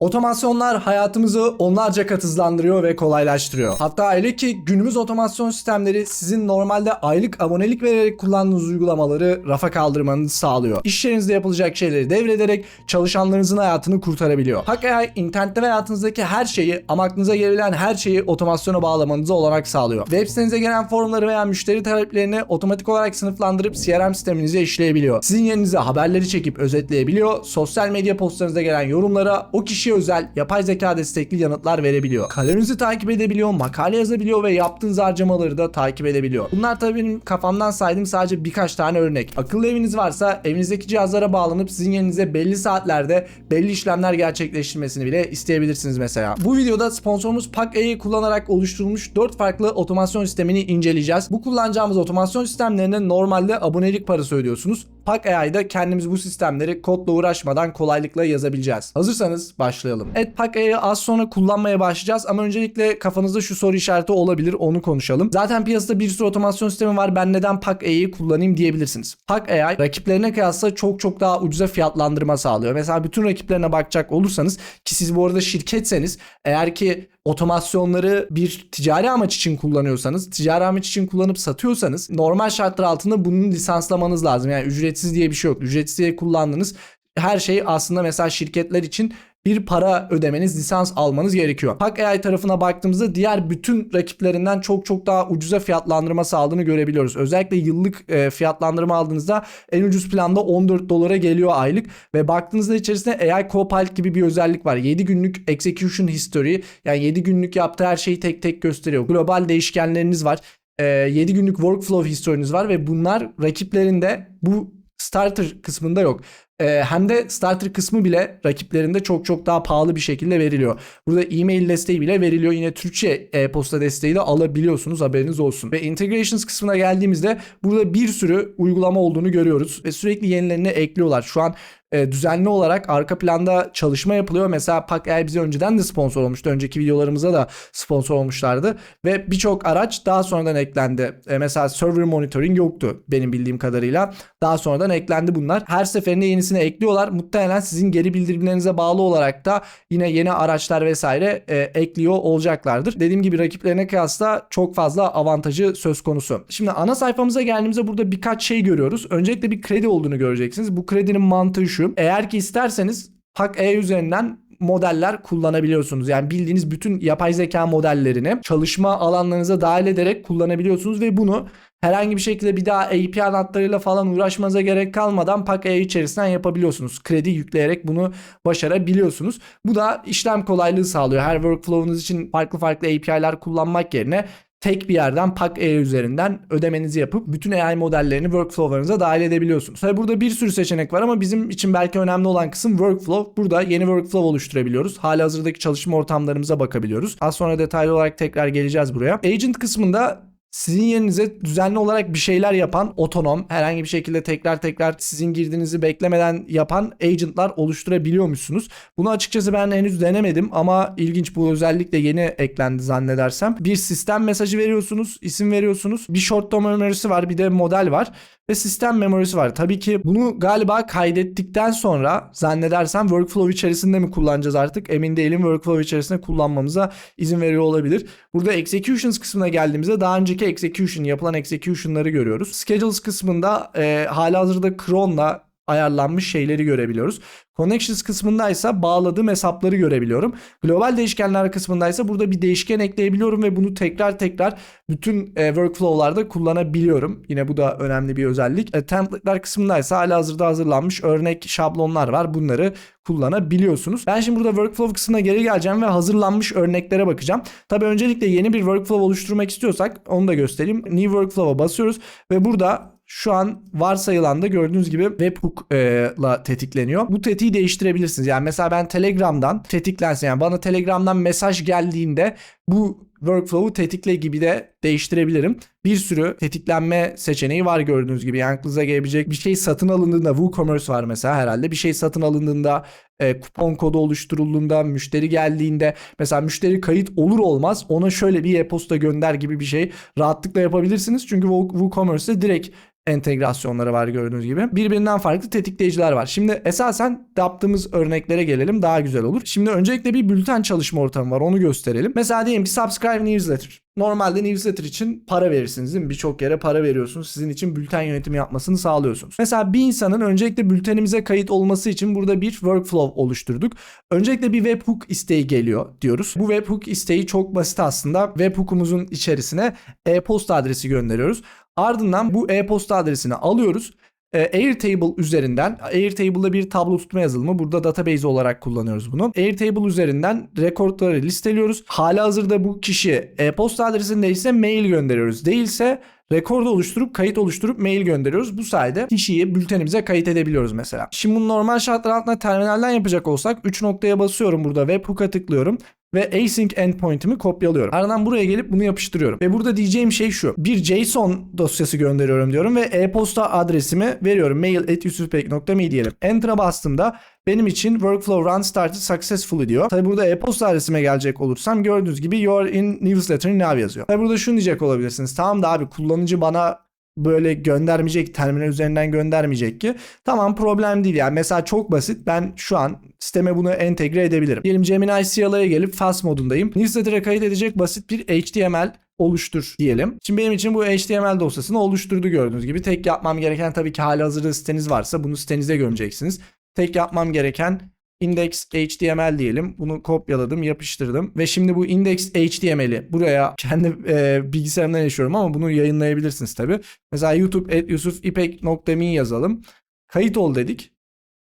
Otomasyonlar hayatımızı onlarca kat hızlandırıyor ve kolaylaştırıyor. Hatta öyle ki günümüz otomasyon sistemleri sizin normalde aylık abonelik vererek kullandığınız uygulamaları rafa kaldırmanızı sağlıyor. İş yerinizde yapılacak şeyleri devrederek çalışanlarınızın hayatını kurtarabiliyor. HackAI internette ve hayatınızdaki her şeyi ama aklınıza gelebilen her şeyi otomasyona bağlamanıza olanak sağlıyor. Web sitenize gelen formları veya müşteri taleplerini otomatik olarak sınıflandırıp CRM sisteminize işleyebiliyor. Sizin yerinize haberleri çekip özetleyebiliyor. Sosyal medya postlarınıza gelen yorumlara o kişiye özel yapay zeka destekli yanıtlar verebiliyor. Kaleminizi takip edebiliyor, makale yazabiliyor ve yaptığınız harcamaları da takip edebiliyor. Bunlar tabii benim kafamdan saydığım sadece birkaç tane örnek. Akıllı eviniz varsa evinizdeki cihazlara bağlanıp sizin yerinize belli saatlerde belli işlemler gerçekleştirmesini bile isteyebilirsiniz mesela. Bu videoda sponsorumuz PackAI'yi kullanarak oluşturulmuş 4 farklı otomasyon sistemini inceleyeceğiz. Bu kullanacağımız otomasyon sistemlerine normalde abonelik parası ödüyorsunuz. PackAI'da kendimiz bu sistemleri kodla uğraşmadan kolaylıkla yazabileceğiz. Hazırsanız başlayalım. Evet PackAI'yi az sonra kullanmaya başlayacağız ama öncelikle kafanızda şu soru işareti olabilir onu konuşalım. Zaten piyasada bir sürü otomasyon sistemi var ben neden PackAI'yi kullanayım diyebilirsiniz. PackAI rakiplerine kıyasla çok çok daha ucuza fiyatlandırma sağlıyor. Mesela bütün rakiplerine bakacak olursanız ki siz bu arada şirketseniz eğer ki otomasyonları bir ticari amaç için kullanıyorsanız, ticari amaç için kullanıp satıyorsanız normal şartlar altında bunu lisanslamanız lazım. Yani ücretsiz diye bir şey yok. Ücretsiz diye kullandığınız her şey aslında mesela şirketler için bir para ödemeniz, lisans almanız gerekiyor. PackAI tarafına baktığımızda diğer bütün rakiplerinden çok çok daha ucuza fiyatlandırma sağladığını görebiliyoruz. Özellikle yıllık e, fiyatlandırma aldığınızda en ucuz planda 14 dolara geliyor aylık ve baktığınızda içerisinde AI Copilot gibi bir özellik var. 7 günlük execution history yani 7 günlük yaptığı her şeyi tek tek gösteriyor. Global değişkenleriniz var. E, 7 günlük workflow history'niz var ve bunlar rakiplerinde bu starter kısmında yok. Ee, hem de starter kısmı bile rakiplerinde çok çok daha pahalı bir şekilde veriliyor. Burada e-mail desteği bile veriliyor. Yine Türkçe e-posta desteği de alabiliyorsunuz haberiniz olsun. Ve integrations kısmına geldiğimizde burada bir sürü uygulama olduğunu görüyoruz. Ve sürekli yenilerini ekliyorlar. Şu an e, düzenli olarak arka planda çalışma yapılıyor. Mesela PackAI bize önceden de sponsor olmuştu. Önceki videolarımıza da sponsor olmuşlardı. Ve birçok araç daha sonradan eklendi. E, mesela server monitoring yoktu benim bildiğim kadarıyla. Daha sonradan eklendi bunlar. Her seferinde yenisini ekliyorlar. Muhtemelen sizin geri bildirimlerinize bağlı olarak da yine yeni araçlar vesaire e, ekliyor olacaklardır. Dediğim gibi rakiplerine kıyasla çok fazla avantajı söz konusu. Şimdi ana sayfamıza geldiğimizde burada birkaç şey görüyoruz. Öncelikle bir kredi olduğunu göreceksiniz. Bu kredinin mantığı şu. Eğer ki isterseniz PackAI üzerinden modeller kullanabiliyorsunuz. Yani bildiğiniz bütün yapay zeka modellerini çalışma alanlarınıza dahil ederek kullanabiliyorsunuz ve bunu herhangi bir şekilde bir daha API adlarıyla falan uğraşmanıza gerek kalmadan PackAI içerisinden yapabiliyorsunuz. Kredi yükleyerek bunu başarabiliyorsunuz. Bu da işlem kolaylığı sağlıyor. Her workflow'unuz için farklı farklı API'ler kullanmak yerine tek bir yerden PackAI üzerinden ödemenizi yapıp bütün AI modellerini workflow'larınıza dahil edebiliyorsunuz. Tabi burada bir sürü seçenek var ama bizim için belki önemli olan kısım workflow. Burada yeni workflow oluşturabiliyoruz. Hali hazırdaki çalışma ortamlarımıza bakabiliyoruz. Az sonra detaylı olarak tekrar geleceğiz buraya. Agent kısmında sizin yerinize düzenli olarak bir şeyler yapan otonom herhangi bir şekilde tekrar tekrar sizin girdiğinizi beklemeden yapan agentlar oluşturabiliyormuşsunuz. Bunu açıkçası ben henüz denemedim ama ilginç bu özellikle yeni eklendi zannedersem. Bir sistem mesajı veriyorsunuz, isim veriyorsunuz. Bir short term memory'si var, bir de model var ve sistem memorisi var. Tabii ki bunu galiba kaydettikten sonra zannedersem workflow içerisinde mi kullanacağız artık emin değilim. Workflow içerisinde kullanmamıza izin veriyor olabilir. Burada executions kısmına geldiğimizde daha önceki execution yapılan execution'ları görüyoruz. Schedules kısmında e, halihazırda cron'la ayarlanmış şeyleri görebiliyoruz. Connections kısmındaysa bağladığım hesapları görebiliyorum. Global değişkenler kısmındaysa burada bir değişken ekleyebiliyorum ve bunu tekrar tekrar bütün e, workflow'larda kullanabiliyorum. Yine bu da önemli bir özellik. E, template'ler kısmındaysa hala hazırda hazırlanmış örnek şablonlar var. Bunları kullanabiliyorsunuz. Ben şimdi burada workflow kısmına geri geleceğim ve hazırlanmış örneklere bakacağım. Tabii öncelikle yeni bir workflow oluşturmak istiyorsak onu da göstereyim. New workflow'a basıyoruz ve burada şu an varsayılan da gördüğünüz gibi webhook'la tetikleniyor. Bu tetiği değiştirebilirsiniz. Yani mesela ben Telegram'dan tetiklensin. Yani bana Telegram'dan mesaj geldiğinde bu workflow'u tetikle gibi de değiştirebilirim. Bir sürü tetiklenme seçeneği var gördüğünüz gibi. Yani aklınıza gelebilecek bir şey satın alındığında WooCommerce var mesela herhalde. Bir şey satın alındığında e, kupon kodu oluşturulduğunda, müşteri geldiğinde mesela müşteri kayıt olur olmaz ona şöyle bir e-posta gönder gibi bir şey rahatlıkla yapabilirsiniz. Çünkü WooCommerce'de direkt entegrasyonları var gördüğünüz gibi. Birbirinden farklı tetikleyiciler var. Şimdi esasen yaptığımız örneklere gelelim daha güzel olur. Şimdi öncelikle bir bülten çalışma ortamı var onu gösterelim. Mesela diyelim ki subscribe newsletter. Normalde newsletter için para verirsiniz değil mi? Birçok yere para veriyorsunuz. Sizin için bülten yönetimi yapmasını sağlıyorsunuz. Mesela bir insanın öncelikle bültenimize kayıt olması için burada bir workflow oluşturduk. Öncelikle bir webhook isteği geliyor diyoruz. Bu webhook isteği çok basit aslında. Webhookumuzun içerisine e-posta adresi gönderiyoruz. Ardından bu e-posta adresini alıyoruz. E, Airtable üzerinden Airtable'da bir tablo tutma yazılımı. Burada database olarak kullanıyoruz bunu. Airtable üzerinden rekortları listeliyoruz. Hala hazırda bu kişi e-posta adresinde ise mail gönderiyoruz. Değilse rekord oluşturup kayıt oluşturup mail gönderiyoruz. Bu sayede kişiyi bültenimize kayıt edebiliyoruz mesela. Şimdi bunu normal şartlar altında terminalden yapacak olsak 3 noktaya basıyorum burada webhook'a tıklıyorum ve async endpoint'imi kopyalıyorum. Ardından buraya gelip bunu yapıştırıyorum. Ve burada diyeceğim şey şu. Bir JSON dosyası gönderiyorum diyorum ve e-posta adresimi veriyorum. mail@yusufpek.me diyelim. Enter'a bastığımda benim için workflow run started successfully diyor. Tabi burada e-posta adresime gelecek olursam gördüğünüz gibi you are in newsletter now yazıyor. Tabi burada şunu diyecek olabilirsiniz. Tamam da abi kullanıcı bana böyle göndermeyecek, terminal üzerinden göndermeyecek ki. Tamam problem değil yani. Mesela çok basit. Ben şu an sisteme bunu entegre edebilirim. Diyelim Gemini CLI'ye gelip fast modundayım. Newsletter'a kayıt basit bir HTML oluştur diyelim. Şimdi benim için bu HTML dosyasını oluşturdu gördüğünüz gibi. Tek yapmam gereken tabii ki hali hazırda siteniz varsa bunu sitenize gömeceksiniz. Tek yapmam gereken index HTML diyelim. Bunu kopyaladım, yapıştırdım ve şimdi bu index HTML'i buraya kendi e, bilgisayarımdan yaşıyorum ama bunu yayınlayabilirsiniz tabi. Mesela youtube.yusufipek.me yazalım. Kayıt ol dedik.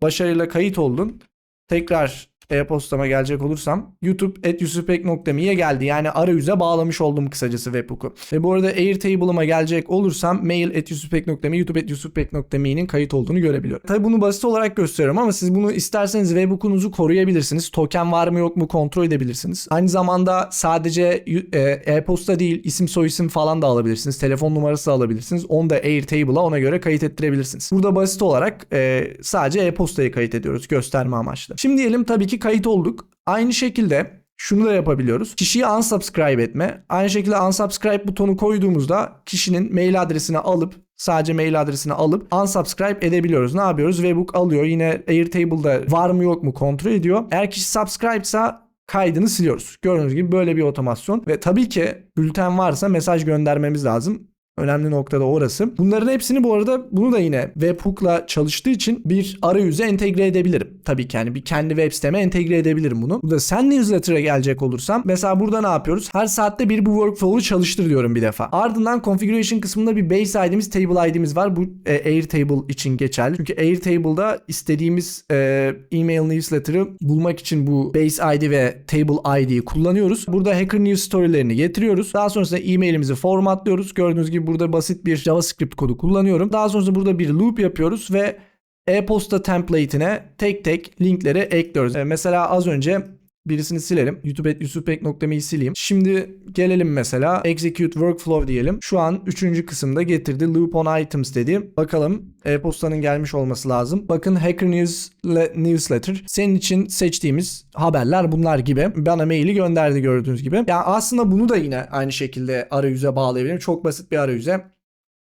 Başarıyla kayıt oldun. Tekrar e-postama gelecek olursam youtube.yusufpek.me'ye geldi. Yani arayüze bağlamış oldum kısacası webhook'u. Ve bu arada Airtable'ıma gelecek olursam mail.yusufpek.me, youtube.yusufpek.me'nin kayıt olduğunu görebiliyorum. Tabi bunu basit olarak gösteriyorum ama siz bunu isterseniz webhook'unuzu koruyabilirsiniz. Token var mı yok mu kontrol edebilirsiniz. Aynı zamanda sadece e, e-posta değil isim soyisim falan da alabilirsiniz. Telefon numarası da alabilirsiniz. Onu da Airtable'a ona göre kayıt ettirebilirsiniz. Burada basit olarak e, sadece e-postayı kayıt ediyoruz gösterme amaçlı. Şimdi diyelim tabii ki kayıt olduk. Aynı şekilde şunu da yapabiliyoruz. Kişiyi unsubscribe etme. Aynı şekilde unsubscribe butonu koyduğumuzda kişinin mail adresini alıp sadece mail adresini alıp unsubscribe edebiliyoruz. Ne yapıyoruz? Webhook alıyor. Yine Airtable'da var mı yok mu kontrol ediyor. Eğer kişi subscribe ise kaydını siliyoruz. Gördüğünüz gibi böyle bir otomasyon ve tabii ki bülten varsa mesaj göndermemiz lazım. Önemli nokta da orası. Bunların hepsini bu arada bunu da yine webhook'la çalıştığı için bir arayüze entegre edebilirim. Tabii ki yani bir kendi web siteme entegre edebilirim bunu. Burada sen newsletter'a gelecek olursam mesela burada ne yapıyoruz? Her saatte bir bu workflow'u çalıştır diyorum bir defa. Ardından configuration kısmında bir base ID'miz, table ID'miz var. Bu e, Airtable için geçerli. Çünkü Airtable'da istediğimiz e, email newsletter'ı bulmak için bu base ID ve table ID'yi kullanıyoruz. Burada Hacker News story'lerini getiriyoruz. Daha sonrasında e-mailimizi formatlıyoruz. Gördüğünüz gibi burada basit bir JavaScript kodu kullanıyorum. Daha sonrasında burada bir loop yapıyoruz ve e-posta template'ine tek tek linkleri ekliyoruz. Ee, mesela az önce birisini silelim. youtube.yusufpek.me'yi sileyim. Şimdi gelelim mesela execute workflow diyelim. Şu an 3. kısımda getirdi. Loop on items dedi. Bakalım e-postanın gelmiş olması lazım. Bakın Hacker News Newsletter. Senin için seçtiğimiz haberler bunlar gibi. Bana maili gönderdi gördüğünüz gibi. Yani aslında bunu da yine aynı şekilde arayüze bağlayabilirim. Çok basit bir arayüze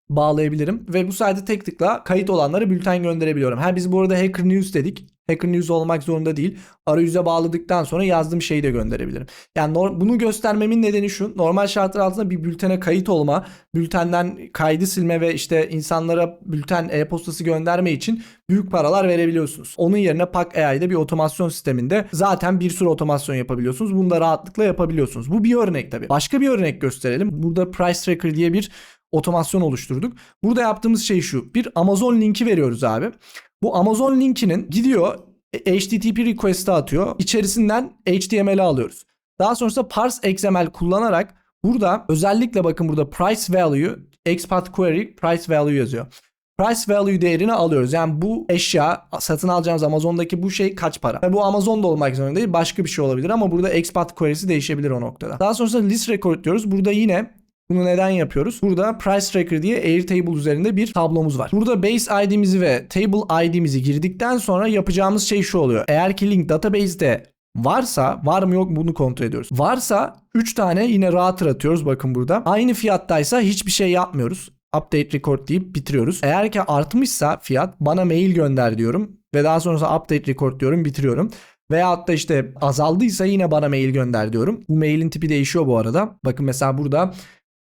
bağlayabilirim. Ve bu sayede tek tıkla kayıt olanlara bülten gönderebiliyorum. Ha biz bu arada Hacker News dedik. Hacker News olmak zorunda değil. Arayüze bağladıktan sonra yazdığım şeyi de gönderebilirim. Yani bunu göstermemin nedeni şu. Normal şartlar altında bir bültene kayıt olma, bültenden kaydı silme ve işte insanlara bülten e-postası gönderme için büyük paralar verebiliyorsunuz. Onun yerine Pack AI'de bir otomasyon sisteminde zaten bir sürü otomasyon yapabiliyorsunuz. Bunu da rahatlıkla yapabiliyorsunuz. Bu bir örnek tabii. Başka bir örnek gösterelim. Burada Price Tracker diye bir otomasyon oluşturduk. Burada yaptığımız şey şu. Bir Amazon linki veriyoruz abi. Bu Amazon linkinin gidiyor HTTP request'ı atıyor. İçerisinden HTML'i alıyoruz. Daha sonrasında parse XML kullanarak burada özellikle bakın burada price value expat query price value yazıyor. Price value değerini alıyoruz. Yani bu eşya satın alacağımız Amazon'daki bu şey kaç para? Ve bu Amazon'da olmak zorunda değil. Başka bir şey olabilir ama burada expat query'si değişebilir o noktada. Daha sonrasında list record diyoruz. Burada yine bunu neden yapıyoruz? Burada Price Tracker diye Airtable üzerinde bir tablomuz var. Burada base ID'mizi ve table ID'mizi girdikten sonra yapacağımız şey şu oluyor. Eğer ki link database'de varsa var mı yok mu bunu kontrol ediyoruz. Varsa 3 tane yine router atıyoruz bakın burada. Aynı fiyattaysa hiçbir şey yapmıyoruz. update record deyip bitiriyoruz. Eğer ki artmışsa fiyat bana mail gönder diyorum ve daha sonrasında update record diyorum bitiriyorum. Veyahut da işte azaldıysa yine bana mail gönder diyorum. Bu mailin tipi değişiyor bu arada. Bakın mesela burada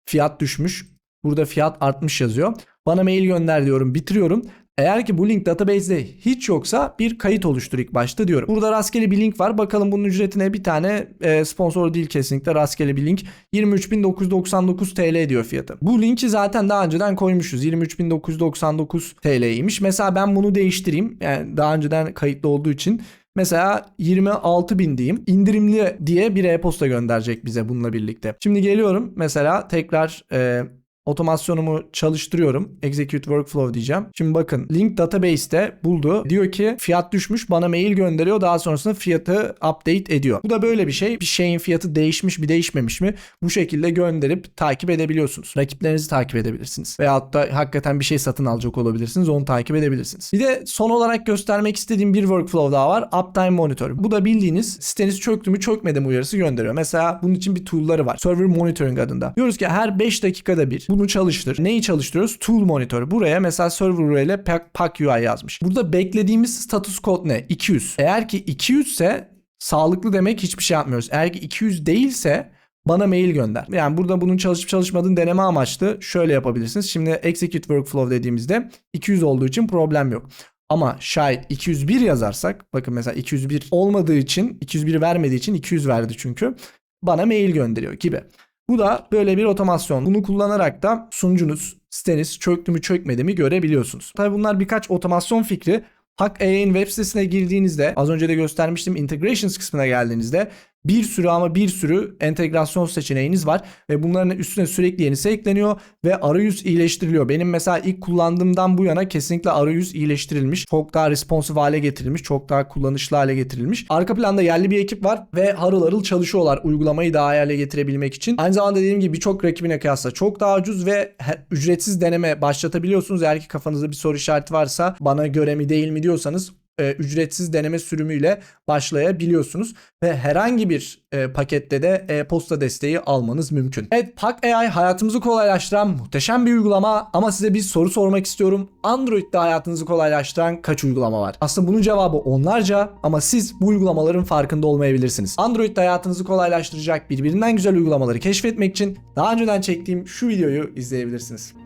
fiyat düşmüş. Burada fiyat artmış yazıyor. Bana mail gönder diyorum bitiriyorum. Eğer ki bu link database'de hiç yoksa bir kayıt oluştur ilk başta diyorum. Burada rastgele bir link var. Bakalım bunun ücretine bir tane e, sponsor değil kesinlikle rastgele bir link. 23.999 TL diyor fiyatı. Bu linki zaten daha önceden koymuşuz. 23.999 TL'ymiş. Mesela ben bunu değiştireyim. Yani daha önceden kayıtlı olduğu için. Mesela 26.000 diyeyim. İndirimli diye bir e-posta gönderecek bize bununla birlikte. Şimdi geliyorum mesela tekrar e, otomasyonumu çalıştırıyorum. Execute workflow diyeceğim. Şimdi bakın link database'te buldu. Diyor ki fiyat düşmüş bana mail gönderiyor. Daha sonrasında fiyatı update ediyor. Bu da böyle bir şey. Bir şeyin fiyatı değişmiş mi değişmemiş mi bu şekilde gönderip takip edebiliyorsunuz. Rakiplerinizi takip edebilirsiniz. Veyahut da hakikaten bir şey satın alacak olabilirsiniz. Onu takip edebilirsiniz. Bir de son olarak göstermek istediğim bir workflow daha var. Uptime Monitor. Bu da bildiğiniz siteniz çöktü mü çökmedi mi uyarısı gönderiyor. Mesela bunun için bir tool'ları var. Server Monitoring adında. Diyoruz ki her 5 dakikada bir bunu çalıştır. Neyi çalıştırıyoruz? Tool Monitor. Buraya mesela server URL ile pack, pack UI yazmış. Burada beklediğimiz status kod ne? 200. Eğer ki 200 ise sağlıklı demek hiçbir şey yapmıyoruz. Eğer ki 200 değilse bana mail gönder. Yani burada bunun çalışıp çalışmadığını deneme amaçlı şöyle yapabilirsiniz. Şimdi execute workflow dediğimizde 200 olduğu için problem yok. Ama şayet 201 yazarsak bakın mesela 201 olmadığı için 201 vermediği için 200 verdi çünkü bana mail gönderiyor gibi. Bu da böyle bir otomasyon. Bunu kullanarak da sunucunuz, siteniz çöktü mü çökmedi mi görebiliyorsunuz. Tabi bunlar birkaç otomasyon fikri. Hack.ai'nin web sitesine girdiğinizde az önce de göstermiştim integrations kısmına geldiğinizde bir sürü ama bir sürü entegrasyon seçeneğiniz var ve bunların üstüne sürekli yenisi ekleniyor ve arayüz iyileştiriliyor. Benim mesela ilk kullandığımdan bu yana kesinlikle arayüz iyileştirilmiş. Çok daha responsive hale getirilmiş. Çok daha kullanışlı hale getirilmiş. Arka planda yerli bir ekip var ve harıl harıl çalışıyorlar uygulamayı daha hale getirebilmek için. Aynı zamanda dediğim gibi birçok rakibine kıyasla çok daha ucuz ve ücretsiz deneme başlatabiliyorsunuz. Eğer ki kafanızda bir soru işareti varsa bana göre mi değil mi diyorsanız e, ücretsiz deneme sürümüyle başlayabiliyorsunuz ve herhangi bir e, pakette de e-posta desteği almanız mümkün. Evet Pack AI hayatımızı kolaylaştıran muhteşem bir uygulama ama size bir soru sormak istiyorum. Android'de hayatınızı kolaylaştıran kaç uygulama var? Aslında bunun cevabı onlarca ama siz bu uygulamaların farkında olmayabilirsiniz. Android'de hayatınızı kolaylaştıracak birbirinden güzel uygulamaları keşfetmek için daha önceden çektiğim şu videoyu izleyebilirsiniz.